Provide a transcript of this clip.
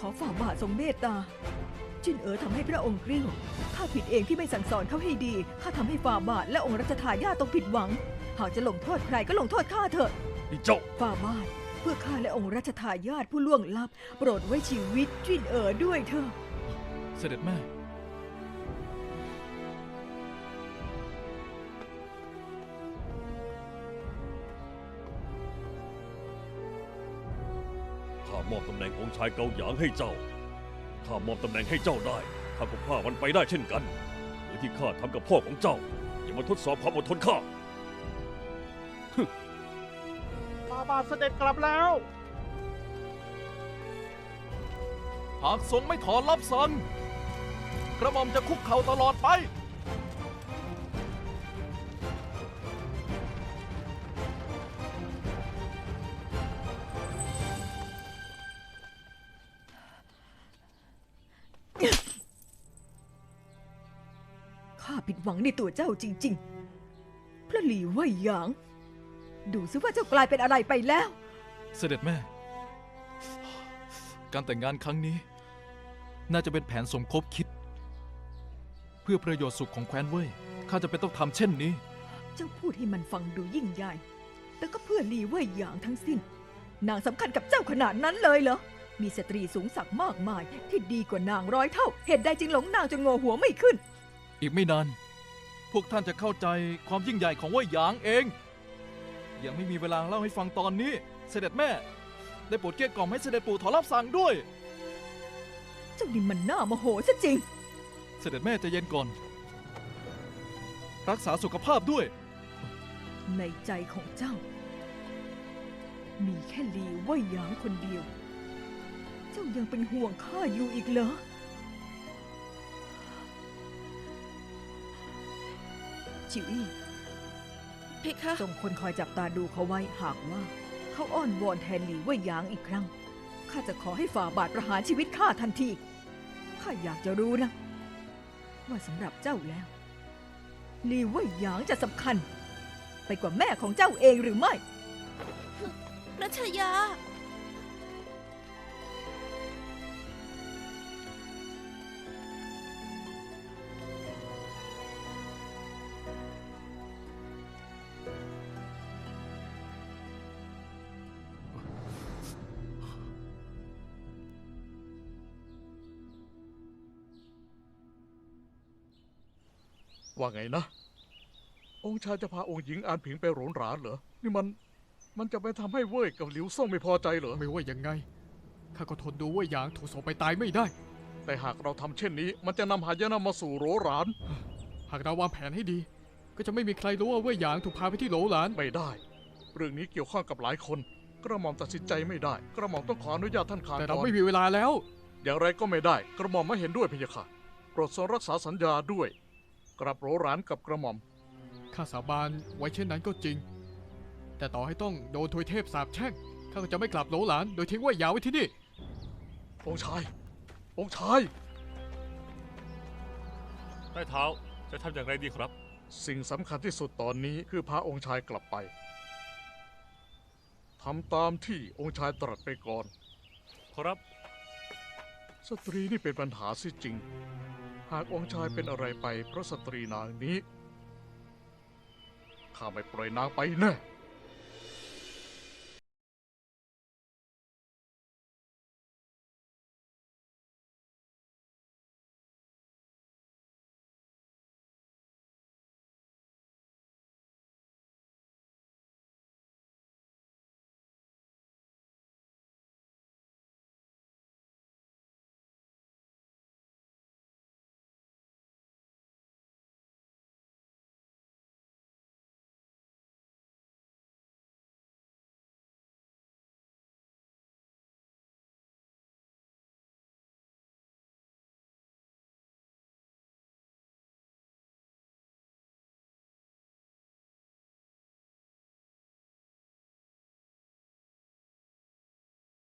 ขอฝ่าบาททรงเมตตา จินเอ๋อทำให้พระองค์กริ้วข้าผิดเองที่ไม่สั่งสอนเขาให้ดีข้าทำให้ฝ่าบาทและองค์รัชทายาทต้องผิดหวัง หากจะลงโทษใครก็ลงโทษข้าเถอะนี่เจ้าฝ่าบาทเพื่อข้าและองค์รัชทายาทผู้ล่วงลับ โปรดไว้ชีวิตจินเอ๋อด้วยเถอะ เสด็จแม่ มอบตำแหน่งองค์ชายเกาหยางให้เจ้า ข้ามอบตำแหน่งให้เจ้าได้ข้าก็พลาดมันไปได้เช่นกันหรือที่ข้าทำกับพ่อของเจ้า อย่ามาทดสอบความอดทนข้าฟาบาทเสด็จกลับแล้ว หากทรงไม่ถอนรับสั่งกระหม่อมจะคุกเข่าตลอดไป ผิดหวังในตัวเจ้าจริง ๆ พระหลีเว่ยหยาง ดูซิว่าเจ้ากลายเป็นอะไรไปแล้ว เสด็จแม่ การแต่งงานครั้งนี้ น่าจะเป็นแผนสมคบคิด เพื่อประโยชน์สุขของแคว้นเว่ยข้าจะเป็นต้องทำเช่นนี้ เจ้าพูดให้มันฟังดูยิ่งใหญ่ แต่ก็เพื่อหลีเว่ยหยางทั้งสิ้น นางสำคัญกับเจ้าขนาดนั้นเลยเหรอ มีสตรีสูงสักดิ์มากมายที่ดีกว่านางร้อยเท่า เหตุใดจึงหลงนางจนโงอหัวไม่ขึ้น อีกไม่นาน พวกท่านจะเข้าใจความยิ่งใหญ่ของเว่ยหยางเอง ยังไม่มีเวลาเล่าให้ฟังตอนนี้ เสด็จแม่ ได้โปรดเกลี้ยกล่อมให้เสด็จปู่ถอนรับสั่งด้วย เจ้านี่มันน่าโมโหซะจริง เสด็จแม่ใจะเย็นก่อน รักษาสุขภาพด้วย ในใจของเจ้า มีแค่หลีเว่ยหยางคนเดียว เจ้ายังเป็นห่วงข้าอยู่อีกเหรอ ชิวอี้เพคะส่งคนคอยจับตาดูเขาไว้หากว่า เขาอ้อนวอนแทนหลีเว่ยหยางอีกครั้งข้าจะขอให้ฝ่าบาทประหารชีวิตข้าทันทีข้าอยากจะรู้นะ ว่าสำหรับเจ้าแล้วหลีเว่ยหยางจะสำคัญ ไปกว่าแม่ของเจ้าเองหรือไม่รัชยา ว่าไงนะ องค์ชายจะพาองค์หญิงอานผิงไปโหรนหรานเหรอ นี่มัน มันจะไปทำให้เว่ยกับหลิวซ่งไม่พอใจเหรอ ไม่ว่ายังไง ข้าก็ทนดูว่าหยางถูกส่งไปตายไม่ได้ แต่หากเราทำเช่นนี้ มันจะนำหายนะมาสู่โหรหราน หากเราวางแผนให้ดี ก็จะไม่มีใครรู้ว่าเว่ยหยางถูกพาไปที่โหลหลาน ไม่ได้ เรื่องนี้เกี่ยวข้องกับหลายคน กระหม่อมตัดสินใจไม่ได้ กระหม่อมต้องขออนุญาตท่านขานแต่ก่เราอน ไม่มีเวลาแล้ว อย่างไรก็ไม่ได้ กระหม่อมไม่เห็นด้วยพะยะค่ะโปรดทรงรักษาสัญญาด้วย กลับโหรหรานกับกระหม่อม ข้าสาบานไว้เช่นนั้นก็จริง แต่ต่อให้ต้องโดนทวยเทพสาปแช่งข้าก็จะไม่กลับโหลหลานโดยทิ้งเว่ยหยางไว้ที่นี่ องค์ชาย องค์ชาย ใต้เท้าจะทำอย่างไรดีครับ สิ่งสำคัญที่สุดตอนนี้คือพาองค์ชายกลับไปทำตามที่องค์ชายตรัสไปก่อน ครับ สตรีนี่เป็นปัญหาสิจริง หากองค์ชายเป็นอะไรไปเพราะสตรีนางนี้ ข้าไม่ปล่อยนางไปแน่